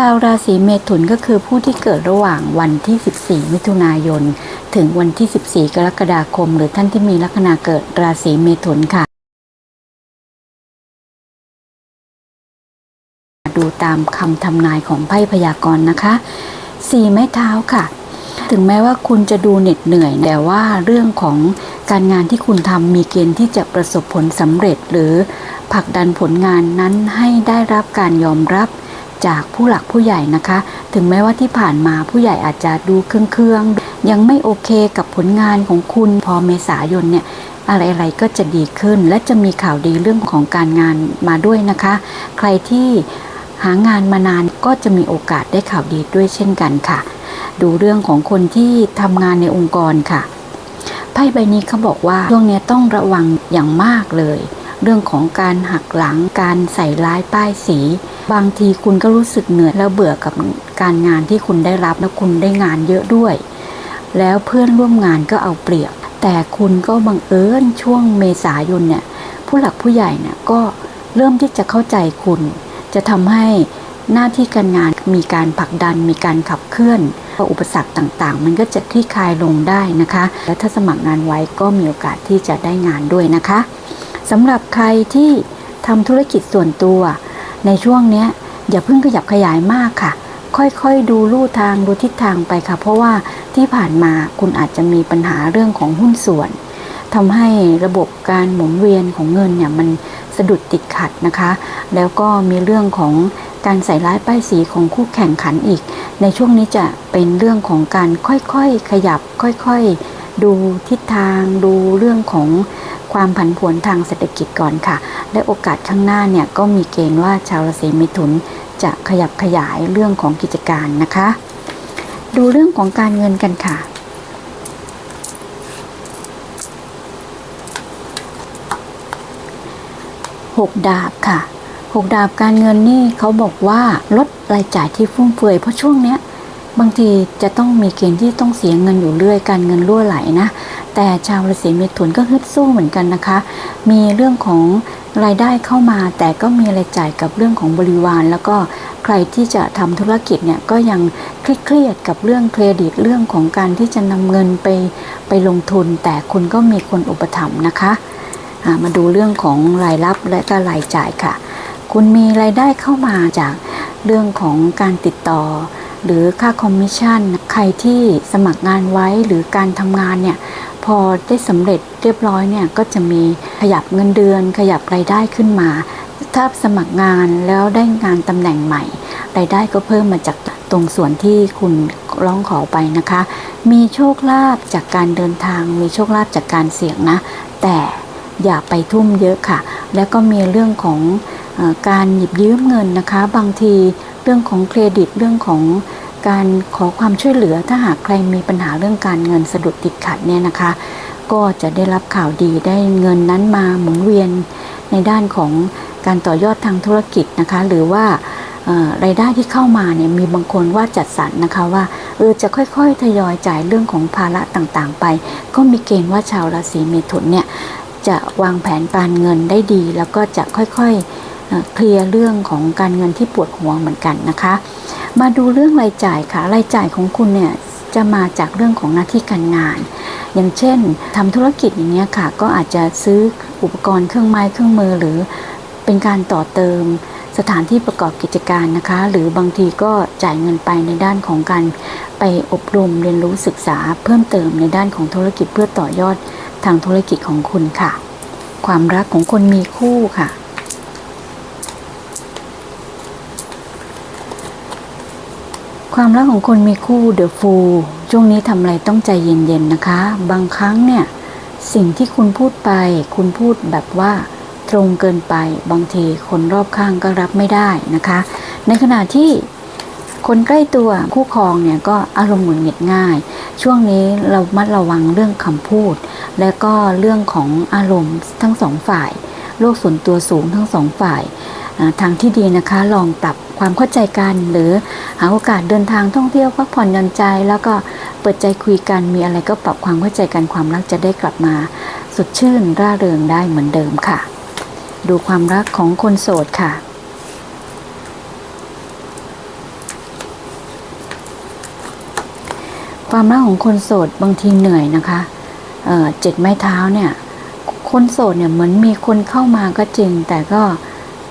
ชาวราศีเมถุนก็คือผู้ที่เกิดระหว่างวันที่ 14 มิถุนายน ถึงวันที่ 14 กรกฎาคม หรือท่านที่มีลัคนาเกิดราศีเมถุนค่ะ ดูตามคำทำนายของไพ่พยากรณ์นะคะ สี่ไม้เท้าค่ะ ถึงแม้ว่าคุณจะดูเหน็ดเหนื่อย แต่ว่าเรื่องของการงานที่คุณทำมีเกณฑ์ที่จะประสบผลสำเร็จ หรือผลักดันผลงานนั้นให้ได้รับการยอมรับ จากผู้หลักผู้ใหญ่นะคะ ถึงแม้ว่าที่ผ่านมาผู้ใหญ่อาจจะดูเครื่องๆยังไม่โอเคกับผลงานของคุณพอเมษายนเนี่ยอะไรๆก็จะดีขึ้น และจะมีข่าวดีเรื่องของการงานมาด้วยนะคะ ใครที่หางานมานานก็จะมีโอกาสได้ข่าวดีด้วยเช่นกันค่ะ ดูเรื่องของคนที่ทำงานในองค์กรค่ะไพ่ใบนี้เขาบอกว่าช่วงนี้ต้องระวังอย่างมากเลย เรื่องของการหักหลังการใส่ร้ายป้ายสี บางทีคุณก็รู้สึกเหนื่อยแล้วเบื่อกับการงานที่คุณได้รับแล้วคุณได้งานเยอะด้วย แล้วเพื่อนร่วมงานก็เอาเปรียบ แต่คุณก็บังเอิญช่วงเมษายนเนี่ยผู้หลักผู้ใหญ่เนี่ยก็เริ่มที่จะเข้าใจคุณ จะทำให้หน้าที่การงานมีการผลักดันมีการขับเคลื่อนอุปสรรคต่างๆ มันก็จะคลี่คลายลงได้นะคะ และถ้าสมัครงานไว้ก็มีโอกาสที่จะได้งานด้วยนะคะ สำหรับใครที่ทำธุรกิจส่วนตัว ในช่วงนี้อย่าเพิ่งขยับขยายมากค่ะ ค่อยๆ ดูลู่ทางดูทิศทางไปค่ะ เพราะว่าที่ผ่านมาคุณอาจจะมีปัญหาเรื่องของหุ้นส่วนทำให้ระบบการหมุนเวียนของเงินเนี่ยมันสะดุดติดขัดนะคะ แล้วก็มีเรื่องของการใส่ร้ายป้ายสีของคู่แข่งขันอีก ในช่วงนี้จะเป็นเรื่องของการค่อยๆ ขยับค่อยๆ ดูทิศทาง ดูเรื่องของ ความผันผวนทางเศรษฐกิจก่อนค่ะ และโอกาสข้างหน้าเนี่ยก็มีเกณฑ์ว่าชาวราศีมิถุนจะขยับขยายเรื่องของกิจการนะคะ ดูเรื่องของการเงินกันค่ะหกดาบค่ะหกดาบการเงินนี่เขาบอกว่าลดรายจ่ายที่ฟุ่มเฟือยเพราะช่วงเนี้ยบางทีจะต้องมีเกณฑ์ที่ต้องเสียเงินอยู่เรื่อยการเงินรั่วไหลนะ แต่ชาวราศีเมถุนก็ฮึดสู้เหมือนกันนะคะ มีเรื่องของรายได้เข้ามา แต่ก็มีรายจ่ายกับเรื่องของบริวาร แล้วก็ใครที่จะทำธุรกิจเนี่ยก็ยังเครียดกับเรื่องเครดิตเรื่องของการที่จะนำเงินไปไปลงทุน แต่คุณก็มีคนอุปถัมภ์นะคะมาดูเรื่องของรายรับและก็รายจ่ายค่ะ คุณมีรายได้เข้ามาจากเรื่องของการติดต่อ หรือค่าคอมมิชชั่น ใครที่สมัครงานไว้หรือการทำงานเนี่ย พอได้สำเร็จเรียบร้อยเนี่ยก็จะมีขยับเงินเดือน ขยับรายได้ขึ้นมา ถ้าสมัครงานแล้วได้งานตำแหน่งใหม่ รายได้ก็เพิ่มมาจากตรงส่วนที่คุณร้องขอไปนะคะ มีโชคลาภจากการเดินทาง มีโชคลาภจากการเสี่ยงนะ แต่อย่าไปทุ่มเยอะค่ะ แล้วก็มีเรื่องของอการหยิบยืมเงินนะคะ บางทีเรื่องของเครดิตเรื่องของ การขอความช่วยเหลือถ้าหากใครมีปัญหาเรื่องการเงินสะดุดติดขัดเนี่ยนะคะ ก็จะได้รับข่าวดีได้เงินนั้นมาหมุนเวียนในด้านของการต่อยอดทางธุรกิจนะคะ หรือว่ารายได้ที่เข้ามาเนี่ยมีบางคนว่าจัดสรรนะคะว่าเออจะค่อยๆ ทยอยจ่ายเรื่องของภาระต่างๆ ไป ก็มีเกณฑ์ว่าชาวราศีเมถุนเนี่ยจะวางแผนการเงินได้ดี แล้วก็จะค่อยๆเคลียร์เรื่องของการเงินที่ปวดหัวเหมือนกันนะคะ มาดูเรื่องรายจ่ายค่ะ รายจ่ายของคุณเนี่ยจะมาจากเรื่องของหน้าที่การงาน อย่างเช่นทำธุรกิจอย่างเงี้ยค่ะ ก็อาจจะซื้ออุปกรณ์เครื่องไม้เครื่องมือหรือเป็นการต่อเติมสถานที่ประกอบกิจการนะคะ หรือบางทีก็จ่ายเงินไปในด้านของการไปอบรมเรียนรู้ศึกษาเพิ่มเติมในด้านของธุรกิจเพื่อต่อยอดทางธุรกิจของคุณค่ะ ความรักของคนมีคู่ค่ะ ความรักของคนมีคู่เดอะฟูช่วงนี้ทำอะไรต้องใจเย็นๆนะคะ บางครั้งเนี่ย สิ่งที่คุณพูดไป คุณพูดแบบว่าตรงเกินไปบางทีคนรอบข้างก็รับไม่ได้นะคะ ในขณะที่คนใกล้ตัวคู่ครองเนี่ยก็อารมณ์หงุดหงิดง่าย ช่วงนี้เรามัดระวังเรื่องคำพูด และก็เรื่องของอารมณ์ทั้งสองฝ่าย โลกส่วนตัวสูงทั้งสองฝ่ายทางที่ดีนะคะลองปรับ ความเข้าใจกัน หรือหาโอกาสเดินทางท่องเที่ยวพักผ่อนหย่อนใจ แล้วก็เปิดใจคุยกันมีอะไรก็ปรับความเข้าใจกันความรักจะได้กลับมาสดชื่นร่าเริงได้เหมือนเดิมค่ะ ดูความรักของคนโสดค่ะความรักของคนโสดบางทีเหนื่อยนะคะเจ็ดไม้เท้าเนี่ย คนโสดเนี่ยเหมือนมีคนเข้ามาก็จริง แต่ก็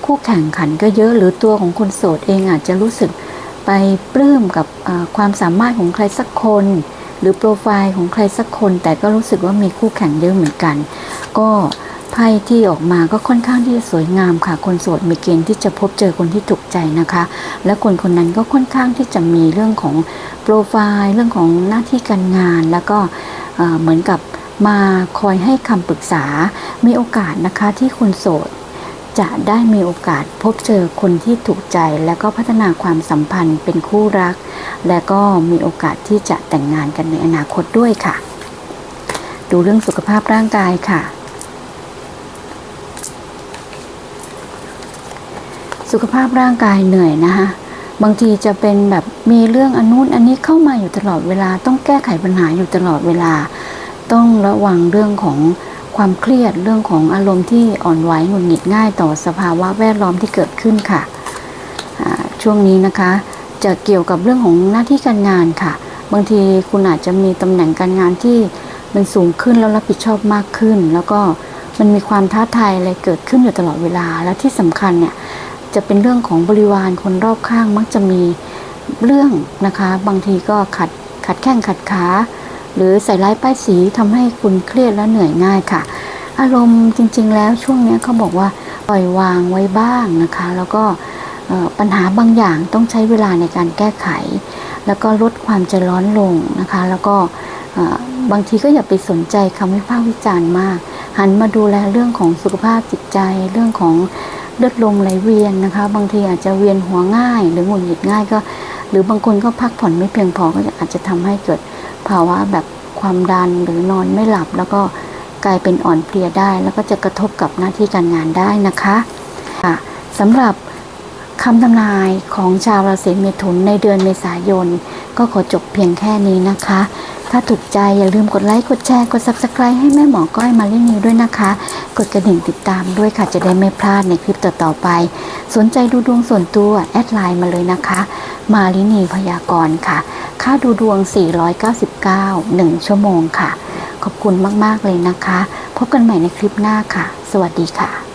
คู่แข่งขันก็เยอะหรือตัวของคนโสดเองอาจจะรู้สึกไปปลื้มกับความสามารถของใครสักคน หรือโปรไฟล์ของใครสักคน แต่ก็รู้สึกว่ามีคู่แข่งเยอะเหมือนกัน ก็ไพ่ที่ออกมาก็ค่อนข้างที่จะสวยงามค่ะ คนโสดมีเกณฑ์ที่จะพบเจอคนที่ถูกใจนะคะ และคนคนนั้นก็ค่อนข้างที่จะมีเรื่องของโปรไฟล์ เรื่องของหน้าที่การงาน แล้วก็เหมือนกับมาคอยให้คำปรึกษา มีโอกาสนะคะที่คนโสด จะได้มีโอกาสพบเจอคนที่ถูกใจแล้วก็พัฒนาความสัมพันธ์เป็นคู่รัก และก็มีโอกาสที่จะแต่งงานกันในอนาคตด้วยค่ะ ดูเรื่องสุขภาพร่างกายค่ะ สุขภาพร่างกายเหนื่อยนะคะบางทีจะเป็นแบบมีเรื่องอนนุนอันนี้เข้ามาอยู่ตลอดเวลา ต้องแก้ไขปัญหาอยู่ตลอดเวลา ต้องระวังเรื่องของ ความเครียดเรื่องของอารมณ์ที่อ่อนไหวหงุดหงิดง่ายต่อสภาวะแวดล้อมที่เกิดขึ้นค่ะช่วงนี้นะคะจะเกี่ยวกับเรื่องของหน้าที่การงานค่ะ บางทีคุณอาจจะมีตำแหน่งการงานที่มันสูงขึ้นแล้วรับผิดชอบมากขึ้น แล้วก็มันมีความท้าทายอะไรเกิดขึ้นอยู่ตลอดเวลา และที่สำคัญเนี่ยจะเป็นเรื่องของบริวารคนรอบข้างมักจะมีเรื่องนะคะ บางทีก็ขัดขัดแข้งขัดขา หรือใส่ร้ายป้ายสีทำให้คุณเครียดและเหนื่อยง่ายค่ะ อารมณ์จริง ๆ แล้วช่วงนี้เขาบอกว่าปล่อยวางไว้บ้างนะคะ แล้วก็ปัญหาบางอย่างต้องใช้เวลาในการแก้ไข แล้วก็ลดความใจร้อนลงนะคะ แล้วก็บางทีก็อย่าไปสนใจคำวิพากษ์วิจารณ์มาก หันมาดูแลเรื่องของสุขภาพจิตใจ เรื่องของเลือดลมไหลเวียนนะคะ บางทีอาจจะเวียนหัวง่าย หรือหงุดหงิดง่ายก็ หรือบางคนก็พักผ่อนไม่เพียงพอก็อาจจะทำให้เกิด ภาวะแบบความดันหรือนอนไม่หลับ แล้วก็กลายเป็นอ่อนเพลียได้ แล้วก็จะกระทบกับหน้าที่การงานได้นะคะะสำหรับคำทำนายของชาวราศีเมถุนในเดือนเมษายน ก็ขอจบเพียงแค่นี้นะคะ ถ้าถูกใจอย่าลืมกดไลค์ กดแชร์ กด subscribe ให้แม่หมอก้อยมาเล่นนิวด้วยนะคะ กดกระดิ่งติดตามด้วยค่ะจะได้ไม่พลาดในคลิปต่อๆไป สนใจดูดวงส่วนตัว แอดไลน์มาเลยนะคะ มาลินีพยากรณ์ค่ะ ค่าดูดวง 499 1 ชั่วโมงค่ะ ขอบคุณมากๆเลยนะคะ พบกันใหม่ในคลิปหน้าค่ะ สวัสดีค่ะ